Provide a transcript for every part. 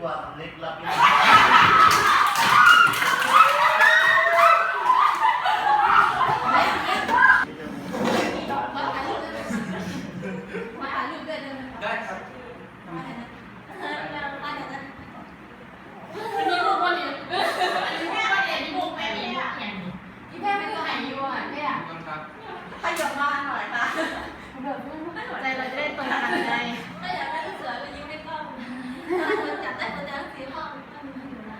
เด็กไปกว่าเล็กรับไม่มาถ่ายรูปด้วยมาถ่ายรูปด้วยได้ไหมได้ครับมาถ่ายนะมาถ่ายนะมีบุกวันนี้มีบุกวันนี้มีบุกแม่มีอะพี่แม่ไม่ต้องถ่ายยูอะแม่ต้นครับขยบมาหน่อยค่ะใจเราจะได้ตรงกันใจถ้าอยากได้ลูกเสือก็ยิ้มให้กล้องถ้าคนจับได้คนจะสีห้องก็มีอยู่นะ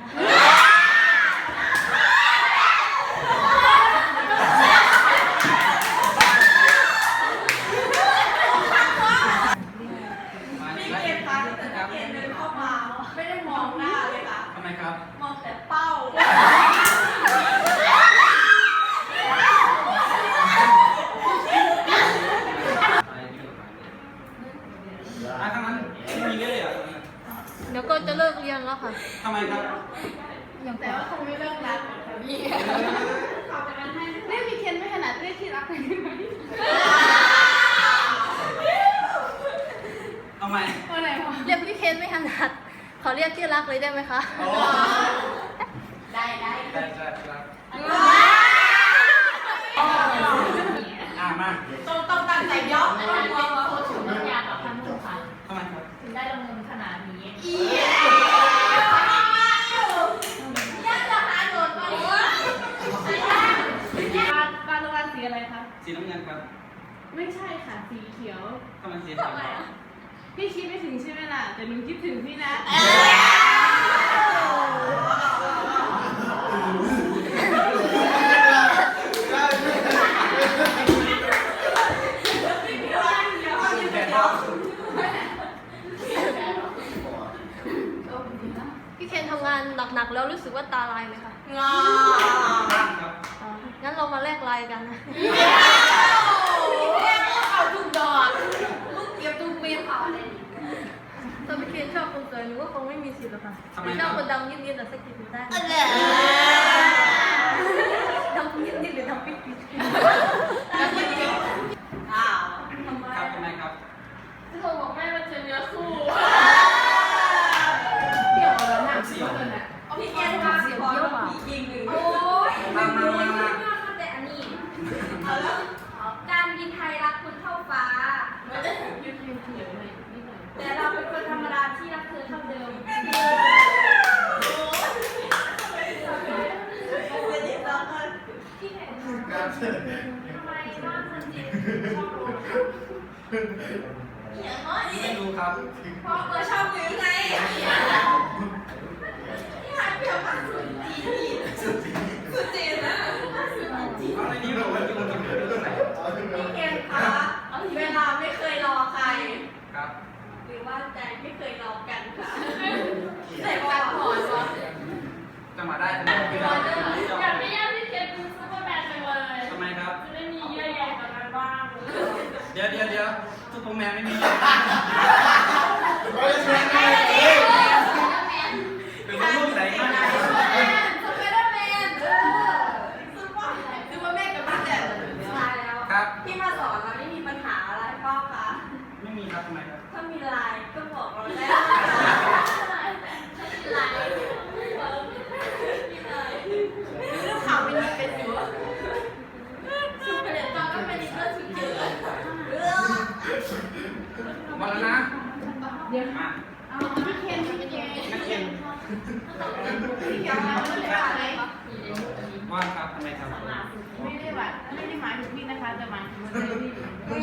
มา พี่ แล้ว เกม คะแต่นักเรียนเดินเข้ามาไม่ได้มองหน้าเลยค่ะ ทำไมครับมองแต่เป้าอะไรที่เราอะทั้งนั้นไม่มีเลยเหรอะเดี๋ยวก็จะเลิกเรียนแล้วค่ะ ทำไมครับแต่ว่าคงไม่เลิกรักพี่เรียกพี่เคนไม่ขนาดเรียกที่รักเลยไหม ทำไม วันไหนวะ เรียกพี่เคนไม่ถนัดขอ เรียกที่รักเลยได้ไหมคะ ได้ได้ได้ได้รับอะมาต้องต้องตั้งใจย้อมต้องมองว่าโคตรถึงน้ำยากับพันธุ์ค่ะทำไมครับถึงได้ลงเงินขนาดนี้อียยักษ์จะหาโดดมาดิบ้าบาโรงงานสีอะไรคะสีน้ำเงินครับ ไม่ใช่ค่ะ สีเขียวทำไมสีขาวพี่คิดไม่ถึงใช่ไหมล่ะ แต่หนูคิดถึงพี่นะ แผ่นครับ พี่เคนทำงานหนักๆ แล้วรู้สึกว่าตาลายไหมคะงอบ้านครับอ๋องั้นเรามาแลกไลน์กันนะเอาถูกดอกมึงเตรียมถูกเมียเขาเลยถ้าพี่เคนชอบคนสวยหนูก็คงไม่มีสิทธิ์หรอกค่ะทำไมแต่คชรัอบบคนดำนิดๆแต่สกิดหนูได้เออดำนิดๆหรือดำปิ๊ดอ้าว ครับทำไมครับ ที่เขาบอกแม่มันเจอเนื้อคู่ เดี๋ยวเราหนัก เสี่ยว เอาพี่แอนมาเสียบเยอะผียิงหนึ่งโอ้ย มามามามา แต่อันนี้ เอาแล้ว การบินไทยรักคุณเท่าฟ้า ยืดยืดเขียวเลยนิดหน่อย แต่เราเป็นคนธรรมดาที่รักเธอเท่าเดิมจะยิงน้องกันที่ไหนครับทำไมว่าคนจีนชอบรู้อย่างน้อยไม่รู้ครับเพราะเออชอบหรือไงที่หายเปรียบมากสุดจีนสุดจีนนะ เอาในนี้เราไม่กินกินเรื่องไหน พี่เกมคะเวลาไม่เคยรอใคร ครับ หรือว่าใจ ไม่เคยรอกันค่ะใส่กันหอนวะจะมาได้ทำไมไม่ได้อยากไม่ยากที่เคนเป็นซูเปอร์แมนจังเลยทำไมครับ จะได้มีเยื่อใยต่อกันบ้างเดี๋ยวเดี๋ยวเดี๋ยวซุปเปอร์แมนไม่มี ไม่ใช่ไม่ใช่ เป็นคนรุ่นไหนมาก สไปเดอร์แมนเออซูเปอร์ซูเปอร์แมนกับบ้านแต่สุดท้ายแล้ว ครับ พี่มาสอนเราไม่มีปัญหาอะไรเปล่าคะ ไม่มีครับทำไมครับ ถ้ามีไลน์ก็บอกเราได้ไลน์เรื่อข่าวเป็นเป็นอยู่ซูเปร์เลนก็เป็นเรื่องสุดเยอะเรื่องมาแล้วนะเดี๋ยวมาเอาพี่เคนเป็นยังไงนักเรียนพี่เคนมาไม่ได้ว่าอะไรว่าครับทำไมครับไม่ได้ว่าไม่ได้หมายถึงพี่นะคะแต่หมายถึงพี่